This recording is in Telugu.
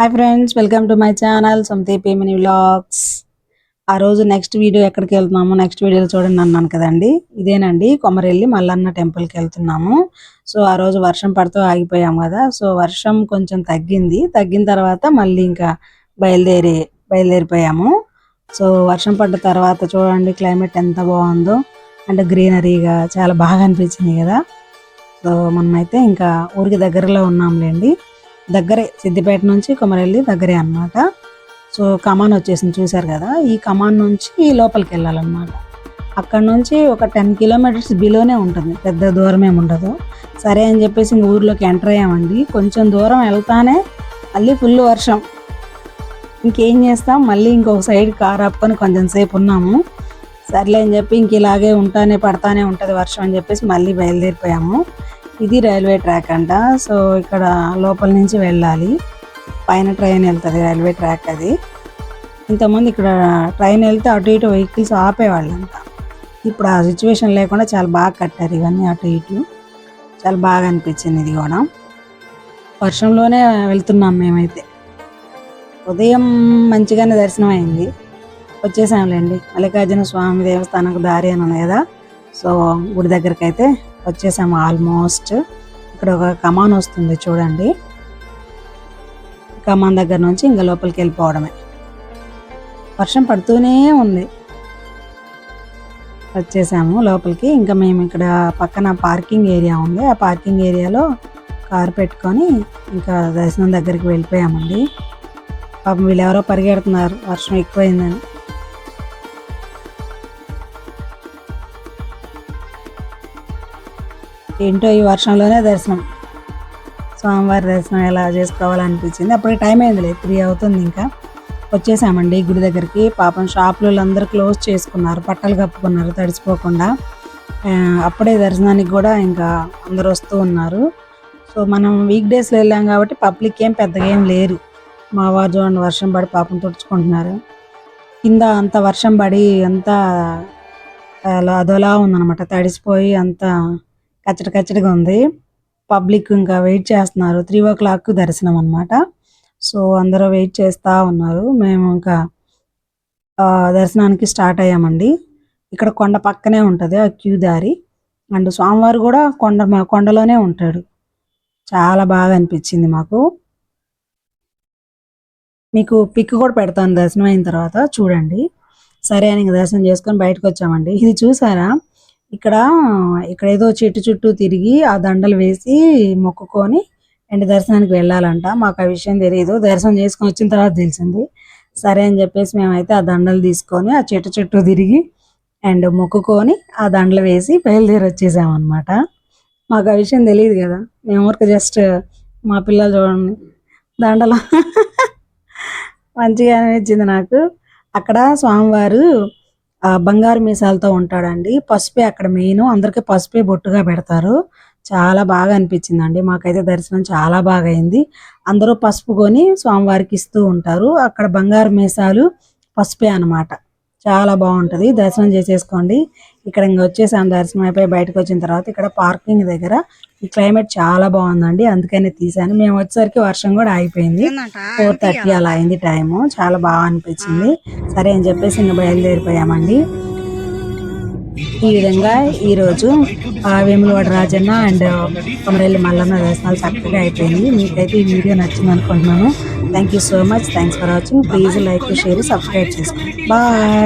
Hi friends welcome to my channel సొంత పేమిని వ్లాగ్స్ ఆ రోజు నెక్స్ట్ వీడియో ఎక్కడికి వెళ్తున్నాము నెక్స్ట్ వీడియోలో చూడండి అన్నాను కదండి. ఇదేనండి కొమరెల్లి మల్లన్న టెంపుల్కి వెళ్తున్నాము. సో ఆ రోజు వర్షం పడుతూ ఆగిపోయాము కదా. సో వర్షం కొంచెం తగ్గింది. తగ్గిన తర్వాత మళ్ళీ ఇంకా బయలుదేరి బయలుదేరిపోయాము. సో వర్షం పడ్డ తర్వాత చూడండి క్లైమేట్ ఎంత బాగుందో. అంటే గ్రీనరీగా చాలా బాగా అనిపించింది కదా. సో మనమైతే ఇంకా ఊరికి దగ్గరలో ఉన్నాంలేండి. దగ్గరే సిద్దిపేట నుంచి కొమరెల్లి దగ్గరే అన్నమాట. సో కమాన్ వచ్చేసింది చూశారు కదా? ఈ కమాన్ నుంచి లోపలికి వెళ్ళాలన్నమాట. అక్కడ నుంచి ఒక టెన్ కిలోమీటర్స్ బిలోనే ఉంటుంది. పెద్ద దూరం ఏమి ఉండదు. సరే అని చెప్పేసి ఇంక ఊర్లోకి ఎంటర్ అయ్యామండి. కొంచెం దూరం వెళ్తానే మళ్ళీ ఫుల్ వర్షం. ఇంకేం చేస్తాం? మళ్ళీ ఇంకొక సైడ్ కార్ ఆపుకొని కొంచెం సేపు ఉన్నాము. సర్లే అని చెప్పి ఇంక ఇలాగే ఉంటానే పడతానే ఉంటుంది వర్షం అని చెప్పేసి మళ్ళీ బయలుదేరిపోయాము. ఇది రైల్వే ట్రాక్ అంట. సో ఇక్కడ లోపల నుంచి వెళ్ళాలి. పైన ట్రైన్ వెళ్తుంది రైల్వే ట్రాక్ అది. ఇంతకుముందు ఇక్కడ ట్రైన్ వెళ్తే అటు ఇటు వెహికల్స్ ఆపేవాళ్ళంట. ఇప్పుడు ఆ సిచ్యువేషన్ లేకుండా చాలా బాగా కట్టారు ఇవన్నీ అటు ఇటు. చాలా బాగా అనిపించింది ఇది కూడా. వర్షంలోనే వెళ్తున్నాం మేమైతే. ఉదయం మంచిగానే దర్శనం అయింది. వచ్చేసాంలేండి. మల్లికార్జున స్వామి దేవస్థానంకు దారి అని ఉంది కదా. సో గుడి దగ్గరికి అయితే వచ్చేసాము ఆల్మోస్ట్. ఇక్కడ ఒక కమాన్ వస్తుంది చూడండి. కమాన్ దగ్గర నుంచి ఇంకా లోపలికి వెళ్ళిపోవడమే. వర్షం పడుతూనే ఉంది. వచ్చేసాము లోపలికి. ఇంకా మేము ఇక్కడ పక్కన పార్కింగ్ ఏరియా ఉంది. ఆ పార్కింగ్ ఏరియాలో కారు పెట్టుకొని ఇంకా దర్శనం దగ్గరికి వెళ్ళిపోయామండి. పాపం వీళ్ళు ఎవరో పరిగెడుతున్నారు. వర్షం ఎక్కువైందని. ఏంటో ఈ వర్షంలోనే దర్శనం. స్వామివారి దర్శనం ఎలా చేసుకోవాలనిపించింది. అప్పటికి టైం అయింది లేదు త్రీ అవుతుంది ఇంకా. వచ్చేసామండి గుడి దగ్గరికి. పాపం షాపులు అందరూ క్లోజ్ చేసుకున్నారు పట్టలు కప్పుకున్నారు తడిసిపోకుండా. అప్పుడే దర్శనానికి కూడా ఇంకా అందరూ వస్తూ ఉన్నారు. సో మనం వీక్ డేస్లో వెళ్ళాం కాబట్టి పబ్లిక్ ఏం పెద్దగా ఏం లేరు. మా వారు చూడండి వర్షం పడి పాపం తుడుచుకుంటున్నారు. కింద అంత వర్షం పడి అంతా అలా అదోలా ఉందన్నమాట. తడిసిపోయి అంతా కచ్చడి కచ్చడిగా ఉంది. పబ్లిక్ ఇంకా వెయిట్ చేస్తున్నారు. త్రీ ఓ క్లాక్ దర్శనం అనమాట సో అందరూ వెయిట్ చేస్తూ ఉన్నారు. మేము ఇంకా దర్శనానికి స్టార్ట్ అయ్యామండి. ఇక్కడ కొండ పక్కనే ఉంటుంది ఆ క్యూ దారి. అండ్ స్వామివారు కూడా కొండ మా- కొండలోనే ఉంటాడు. చాలా బాగా అనిపించింది మాకు. మీకు పిక్ కూడా పెడతాను దర్శనం అయిన తర్వాత. చూడండి. సరే అని దర్శనం చేసుకొని బయటకు వచ్చామండి. ఇది చూసారా? ఇక్కడ ఇక్కడ ఏదో చెట్టు చుట్టూ తిరిగి ఆ దండలు వేసి మొక్కుకొని అండ్ దర్శనానికి వెళ్ళాలంట. మాకు ఆ విషయం తెలియదు దర్శనం చేసుకొని వచ్చిన తర్వాత తెలిసింది. సరే అని చెప్పేసి మేమైతే ఆ దండలు తీసుకొని ఆ చెట్టు చుట్టూ తిరిగి అండ్ మొక్కుకొని ఆ దండలు వేసి బయలుదేరి వచ్చేసామన్నమాట. మాకు ఆ విషయం తెలియదు కదా. మేము ఊరికి జస్ట్ మా పిల్లలు చూడండి. దండలు మంచిగా అనిపించింది నాకు. అక్కడ స్వామివారు బంగారు మీసాలతో ఉంటాడండి. పసుపే అక్కడ మెయిన్. అందరికీ పసుపే బొట్టుగా పెడతారు. చాలా బాగా అనిపించిందండి. మాకైతే దర్శనం చాలా బాగా అయింది. అందరూ పసుపు కొని స్వామివారికి ఇస్తూ ఉంటారు. అక్కడ బంగారు మీసాలు పసుపే అన్నమాట. చాలా బాగుంటది. దర్శనం చేసేసుకోండి. ఇక్కడ ఇంక వచ్చేసాం. దర్శనం అయిపోయి బయటకు వచ్చిన తర్వాత ఇక్కడ పార్కింగ్ దగ్గర ఈ క్లైమేట్ చాలా బాగుందండి. అందుకనే తీసాను. మేము వచ్చేసరికి వర్షం కూడా అయిపోయింది ఫోర్ థర్టీ అలా? అయింది టైము. చాలా బాగా అనిపించింది. సరే అని చెప్పేసి ఇంకా బయలుదేరిపోయామండి. ఈ విధంగా ఈ రోజు ఆ వేములవాడ రాజన్న అండ్ కొమరెల్లి మల్లన్న దర్శనాలు చక్కగా అయిపోయింది మీకైతే ఈ వీడియో నచ్చింది అనుకుంటున్నాను. Thank you so much thanks for watching please like share subscribe చేసుకోండి. బాయ్